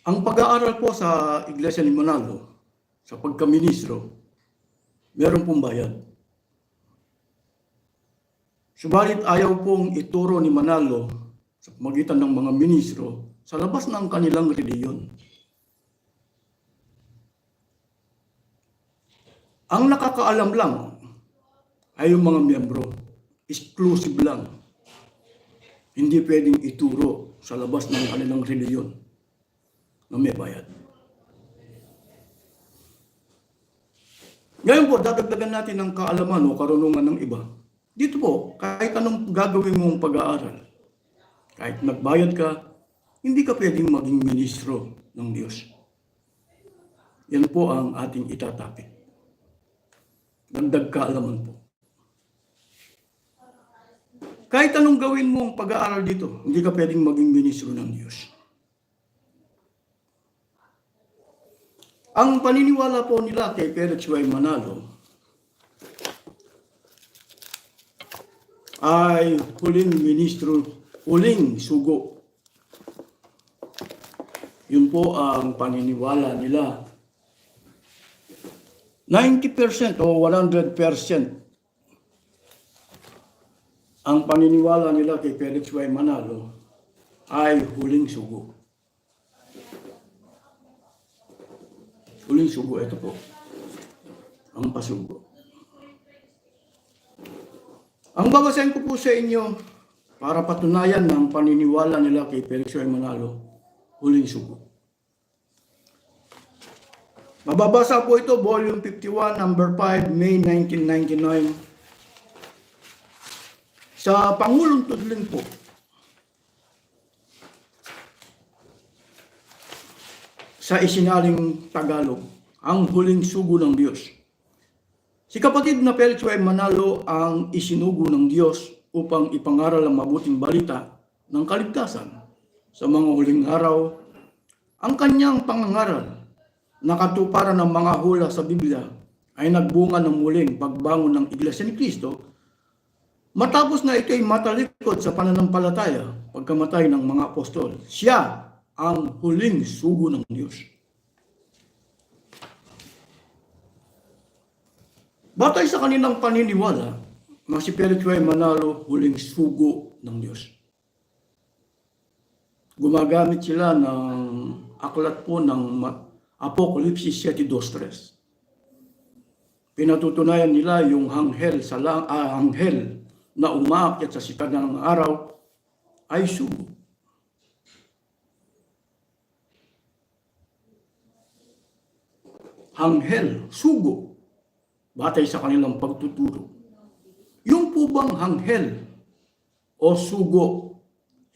Ang pag-aaral po sa Iglesia ni Manalo, sa pagkaministro, meron pong bayad. Subalit ayaw pong ituro ni Manalo sa magitan ng mga ministro sa labas ng kanilang reliyon. Ang nakakaalam lang ay yung mga miyembro. Exclusive lang. Hindi pwedeng ituro sa labas ng kanilang reliyon na may bayad. Ngayon po, dadagdagan natin ng kaalaman o karunungan ng iba. Dito po, kahit anong gagawin mong pag-aaral, kahit nagbayad ka, hindi ka pwedeng maging ministro ng Diyos. Yan po ang ating itatapik. Dagdag kaalaman po. Kahit anong gawin mong pag-aaral dito, hindi ka pwedeng maging ministro ng Diyos. Ang paniniwala po nila kay Felix Y. Manalo ay huling ministro, huling sugo. Yun po ang paniniwala nila. 90% o 100% ang paniniwala nila kay Felix Y. Manalo ay huling sugo. Huling sugo, ito po. Ang pasugo. Ang babasahin ko po sa inyo para patunayan ng paniniwala nila kay Felix Y. Manalo, huling sugo. Mababasa po ito, volume 51, number 5, May 1999. Sa Pangulong Tudling po, sa isinaling Tagalog, ang huling sugo ng Diyos. Si kapatid na Felix Y. Manalo ang isinugo ng Diyos upang ipangaral ang mabuting balita ng kaligtasan sa mga huling araw. Ang kanyang pangangaral na katuparan ng mga hula sa Biblia ay nagbunga ng muling pagbangon ng Iglesia ni Kristo matapos na ito'y matalikod sa pananampalataya pagkamatay ng mga apostol. Siya ang huling sugo ng Diyos. Batay sa kanilang paniniwala, na si Felix Y. Manalo huling sugo ng Diyos. Gumagamit sila ng aklat po ng Apocalypse 7.2.3. Pinatutunayan nila yung hanghel sa lang, ah, hanghel na umakyat sa sikat ng araw ay sugo. Hanghel, sugo, batay sa kanilang pagtuturo. Yung po bang hanghel o sugo,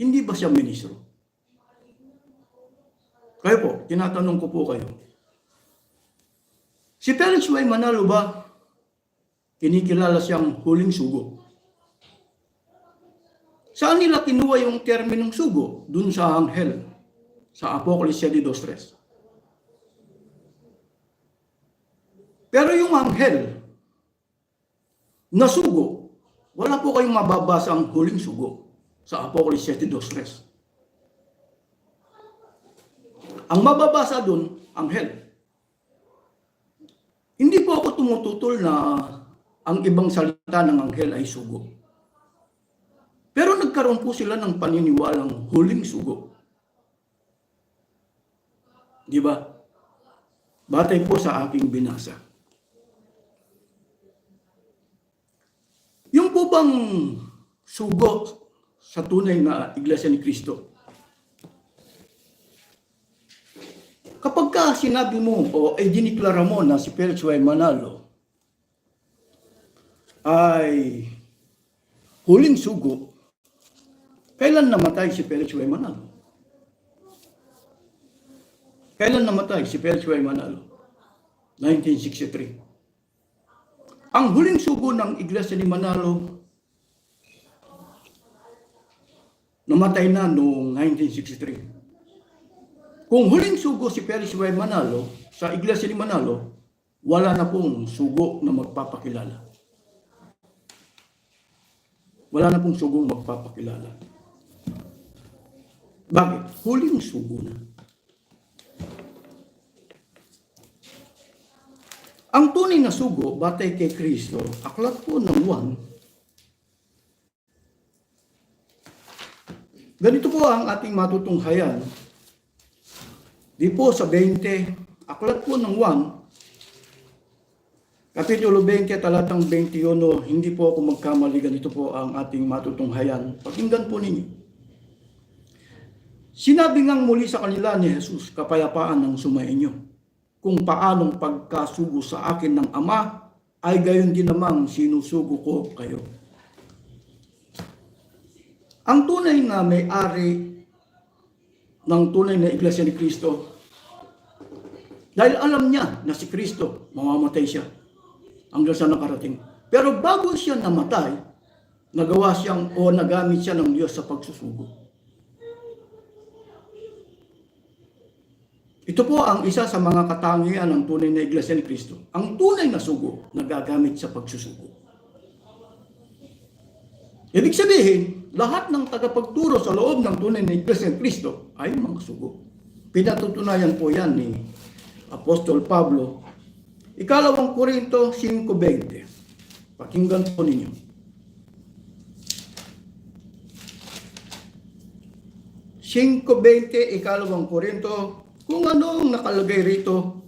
hindi ba siya ministro? Kayo po, tinatanong ko po kayo. Si Felix Y. Manalo ba, kinikilala siyang huling sugo? Saan nila kinuha yung terminong sugo? Dun sa hanghel, sa Apocalypse 2.3. Pero yung anghel na sugo, wala po kayong mababasa ang huling sugo sa Apocalypse 7.2.3. Ang mababasa doon, anghel. Hindi po ako tumututol na ang ibang salita ng anghel ay sugo. Pero nagkaroon po sila ng paniniwalang huling sugo. Di ba? Batay po sa aking binasa. Yung po bang sugo sa tunay na Iglesia ni Kristo? Kapag ka sinabi mo o ay diniklara mo na si Felix Y. Manalo ay huling sugo, kailan namatay si Felix Y. Manalo? Kailan namatay si Felix Y. Manalo? 1963. Ang huling sugo ng Iglesia ni Manalo namatay na noong 1963. Kung huling sugo si Felix Y. Manalo sa Iglesia ni Manalo, wala na pong sugo na magpapakilala. Wala na pong sugong magpapakilala. Bakit? Huling sugo na. Ang tunay na sugo, batay kay Kristo, aklat po ng 1. Ganito po ang ating matutunghayan. Di po sa 20, aklat po ng 1, Kapitulo 20, talatang 21, hindi po ako magkamali, ganito po ang ating matutunghayan. Pakinggan po ninyo. Sinabi ngang muli sa kanila ni Jesus, kapayapaan ng sumainyo. Kung paanong pagkasugo sa akin ng Ama, ay gayon din namang sinusugo ko kayo. Ang tunay na may-ari ng tunay na Iglesia ni Kristo, dahil alam niya na si Kristo, mamamatay siya hanggang sa nakarating. Pero bago siya namatay, nagawa siyang o nagamit siya ng Diyos sa pagsusugo. Ito po ang isa sa mga katangian ng tunay na Iglesia ni Kristo. Ang tunay na sugo na gagamit sa pagsusugo. Ibig sabihin, lahat ng tagapagturo sa loob ng tunay na Iglesia ni Kristo ay mga sugo. Pinatutunayan po yan ni Apostol Pablo. Ikalawang Korinto 5.20. Pakinggan po ninyo. Cinco ikalawang Korinto, kung ano ang nakalagay rito,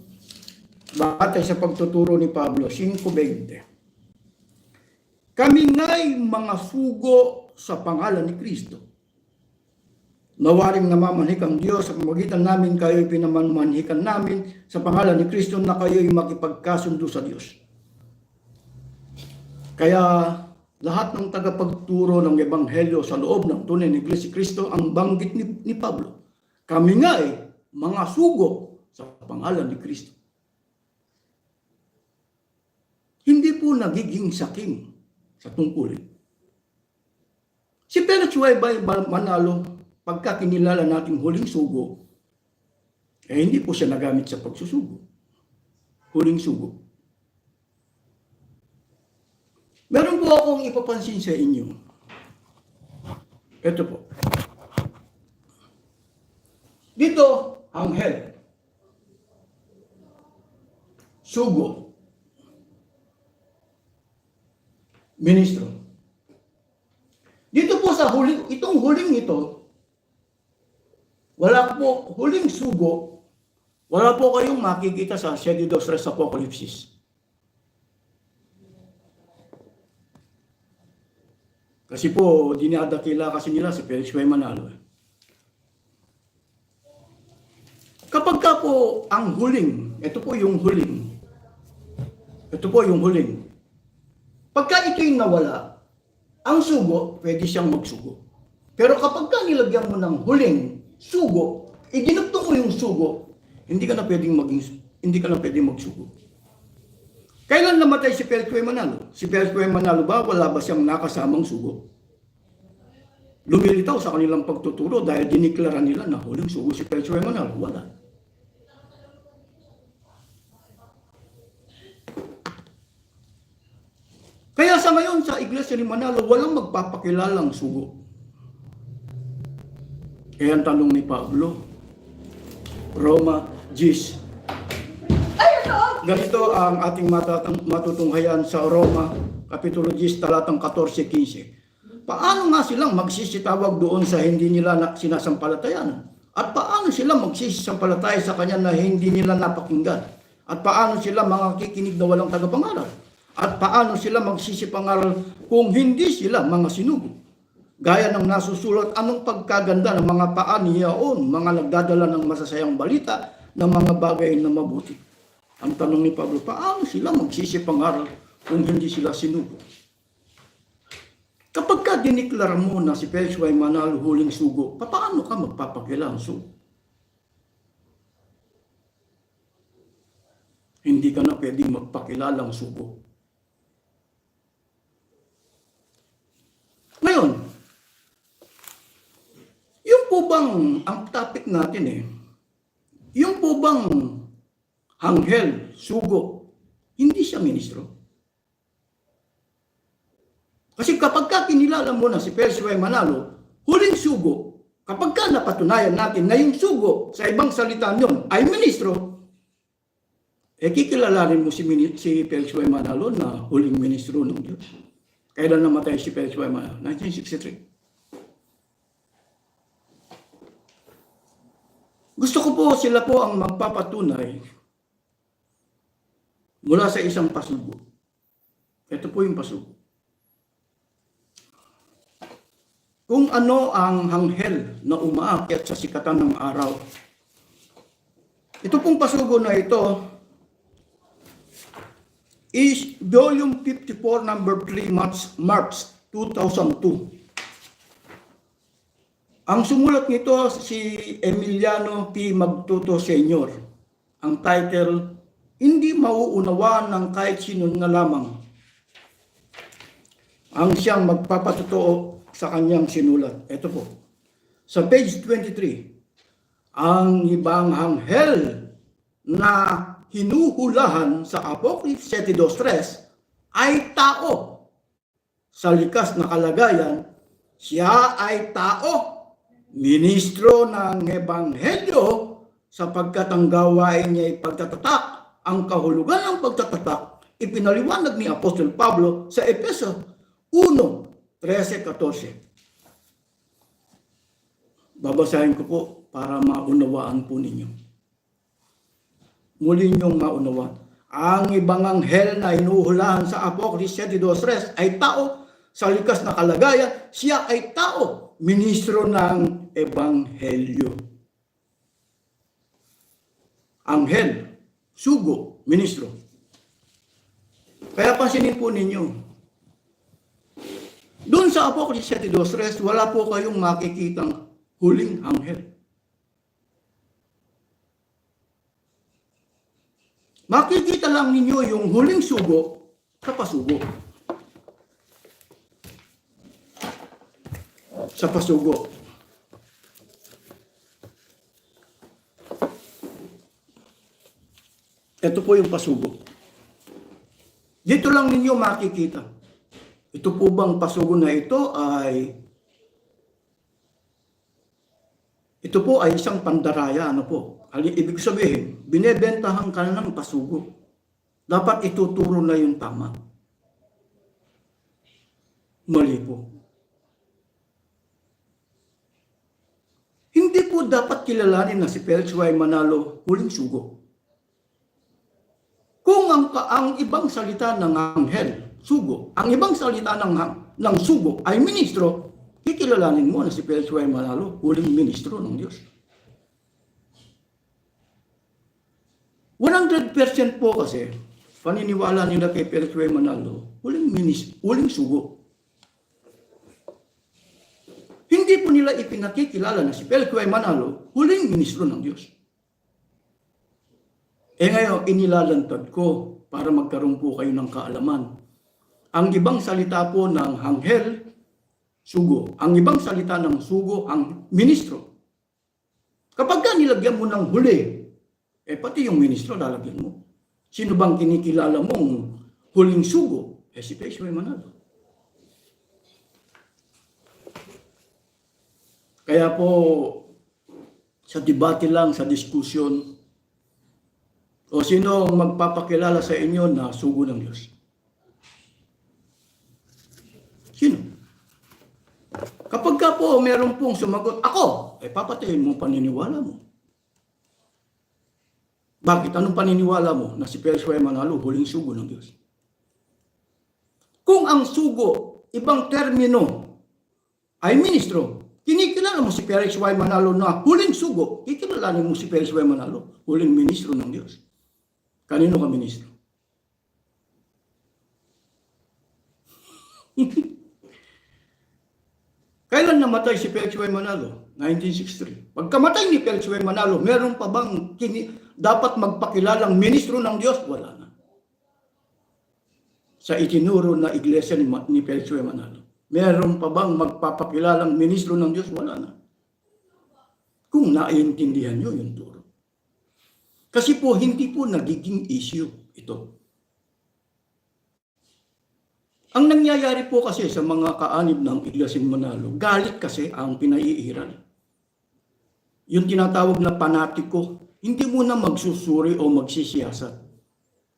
batay sa pagtuturo ni Pablo, 5.20. Kami nga'y mga sugo sa pangalan ni Kristo. Nawaring namamanhik ang Diyos sa pamagitan namin kayo'y pinamanmanhikan namin sa pangalan ni Kristo na kayo'y makipagkasundo sa Diyos. Kaya lahat ng tagapagturo ng Ebanghelyo sa loob ng tunay ni Iglesia Kristo ang banggit ni, ni Pablo. Kami nga ay mga sugo sa pangalan ni Kristo. Hindi po nagiging sakim sa tungkulin. Si Felix Huaybay Manalo, pagka kinilala nating huling sugo, eh hindi po siya nagamit sa pagsusugo. Huling sugo. Meron po akong ipapansin sa inyo. Ito po. Dito, anghel. Sugo. Ministro. Dito po sa huling, itong huling ito, wala po, huling sugo, wala po kayong makikita sa Schedule of Stress Apocalypse. Kasi po, dinadakila kasi nila si Felix Way Manalo. eh. Kapag ka po ang huling, ito po yung huling, ito po yung huling, pagka ito yung nawala, ang sugo, pwede siyang magsugo. Pero kapag ka nilagyan mo ng huling sugo, idinugtong mo yung sugo, hindi ka na pwedeng maging, hindi ka na pwedeng magsugo. Kailan namatay si Felix Way Manalo? Si Felix Way Manalo ba, wala ba siyang nakasamang sugo? Lumilitaw sa kanilang pagtuturo dahil diniklara nila na huling sugo si Felix Way Manalo. Wala. Kaya sa ngayon sa Iglesia ni Manalo, walang magpapakilalang sugo. Kaya ang tanong ni Pablo, Roma 10. Ganito ang ating matutunghayan sa Roma, Kapitulo 10, talatang 14-15. Paano nga silang magsisitawag doon sa hindi nila na, sinasampalatayan? At paano sila magsisisampalataya sa Kanya na hindi nila napakinggan? At paano sila mga kikinig na walang tagapangaral? At paano sila magsisipangaral kung hindi sila mga sinugo? Gaya ng nasusulat, anong pagkaganda ng mga paan niyaon, mga nagdadala ng masasayang balita ng mga bagay na mabuti. Ang tanong ni Pablo, paano sila magsisipangaral kung hindi sila sinugo? Kapag ka diniklara mo na si Felix Y. Manalo huling sugo, paano ka magpapakilang sugo? Hindi ka na pwedeng magpakilalang sugo. Ngayon, yung po bang, ang topic natin eh, yung po bang hanghel, sugo, hindi siya ministro? Kasi kapag ka kinilala mo na si Percival Manalo, huling sugo, kapag ka napatunayan natin na yung sugo sa ibang salita nyon ay ministro, eh kikilalanin mo si, si Felix Y. Manalo na huling ministro ng Diyos. Kailan namatay si Felix Y. Manalo? 1963. Gusto ko po sila po ang magpapatunay mula sa isang pasugo. Ito po yung pasugo. Kung ano ang hanghel na umaakyat sa sikatan ng araw. Ito pong pasugo na ito is volume 54 number 3 March, March 2002. Ang sumulat nito si Emiliano P. Magtuto Sr. Ang title, Hindi mauunawaan ng kahit sino na lamang. Ang siyang magpapatotoo sa kanyang sinulat. Ito po. Sa page 23, ang ibang anghel na hinuhulahan sa Apocalypse 7.2 ay tao. Sa likas na kalagayan, siya ay tao ministro ng Ebanghelyo sapagkat ang gawain niya ay pagtatatak. Ang kahulugan ng pagtatatak ipinaliwanag ni Apostol Pablo sa Epeso 1.13-14. Babasahin ko po para maunawaan po ninyo. Muli niyong maunawaan. Ang ibang anghel na inuhulahan sa Apocalypse 7.2 ay tao sa likas na kalagayan, siya ay tao, ministro ng Ebanghelyo. Anghel, sugo, ministro. Kaya pansinin po ninyo, doon sa Apocalypse 7.2, wala po kayong makikitang huling anghel. Makikita lang ninyo yung huling sugo sa pasugo. Sa pasugo. Ito po yung pasugo. Dito lang ninyo makikita. Ito po bang pasugo na ito ay ito po ay isang pandaraya, ano po? Ibig sabihin, binebentahan ka na ng pasugo. Dapat ituturo na yung tama. Mali po. Hindi po dapat kilalanin na si Felix. Manalo huling sugo. Kung ang, ang ibang salita ng anghel, sugo, ang ibang salita ng, ng sugo ay ministro, kikilalanin mo na si Felix Y. Manalo huling ministro ng Diyos. 100% po kasi, paniniwala nila kay Felix Y. Manalo, huling, minis, huling sugo. Hindi po nila ipinakikilala na si Felix Y. Manalo, huling ministro ng Diyos. Eh ngayon, inilalantad ko para magkaroon po kayo ng kaalaman. Ang ibang salita po ng hanghel, sugo. Ang ibang salita ng sugo, ang ministro. Kapag ka nilagyan mo ng huli, eh pati yung ministro lalagyan mo. Sino bang kinikilala mong huling sugo? Eh si Y. Manalo. Kaya po, sa debate lang, sa diskusyon, o sino ang magpapakilala sa inyo na sugo ng Diyos? Sino? Kapag ka po meron pong sumagot, ako, eh papatayin mo paniniwala mo. Bakit? Anong paniniwala mo na si Felix Y. Manalo huling sugo ng Diyos? Kung ang sugo, ibang termino, ay ministro, kinikilala mo si Felix Y. Manalo na huling sugo, kikilalanin mo si Felix Y. Manalo, huling ministro ng Diyos. Kanino ka ministro? Kailan namatay si Felix. Manalo? 1963. Pagkamatay ni Felix. Manalo, meron pa bang kini, dapat magpakilalang ministro ng Diyos? Wala na. Sa itinuro na iglesia ni, ni Felix. Manalo. Meron pa bang magpapakilalang ministro ng Diyos? Wala na. Kung naiintindihan nyo yung turo. Kasi po, hindi po nagiging issue ito. Ang nangyayari po kasi sa mga kaanib ng ni Manalo, galit kasi ang pinaiiral. Yung tinatawag na panatiko, hindi mo na magsusuri o magsisiyasat.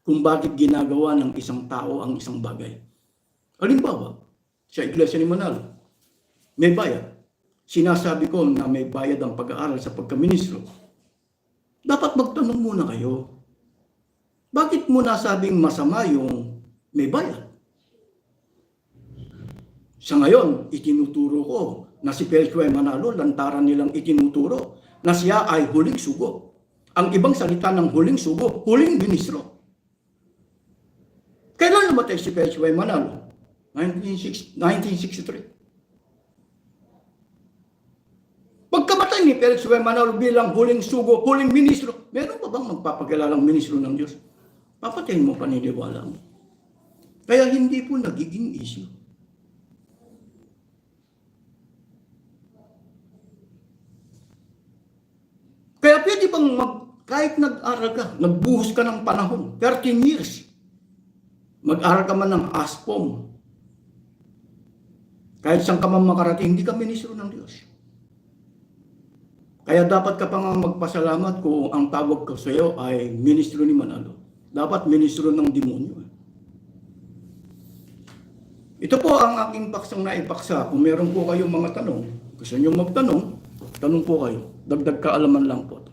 kung bakit ginagawa ng isang tao ang isang bagay. Halimbawa, sa Iglesia ni Manalo, may bayad. Sinasabi ko na may bayad ang pag-aaral sa pagkaministro. Dapat magtanong muna kayo. Bakit mo nasabing masama yung may bayad? Sa ngayon, itinuturo ko na si Pelchue Manalo, lantaran nilang itinuturo na siya ay huling sugo. Ang ibang salita ng huling sugo, huling ministro. Kailan namatay si Pelchue Manalo? 1960 1963. Pagkamatay ni Felix. Manalo bilang huling sugo, huling ministro, meron pa bang magpapakilalang ministro ng Diyos? Papatayin mo paniniwala mo. Kaya hindi po nagiging issue. Kaya pwede bang mag, kahit nag-aral ka, nagbuhos ka ng panahon, 13 years, mag-aral ka man ng ASPOM, kahit saan ka man makarating, hindi ka ministro ng Diyos. Kaya dapat ka pa nga magpasalamat kung ang tawag ko sa iyo ay ministro ni Manalo. Dapat ministro ng demonyo. eh. Ito po ang aking paksang naipaksa. Kung meron po kayong mga tanong, gusto nyo magtanong, tanong po kayo. Dagdag kaalaman lang po.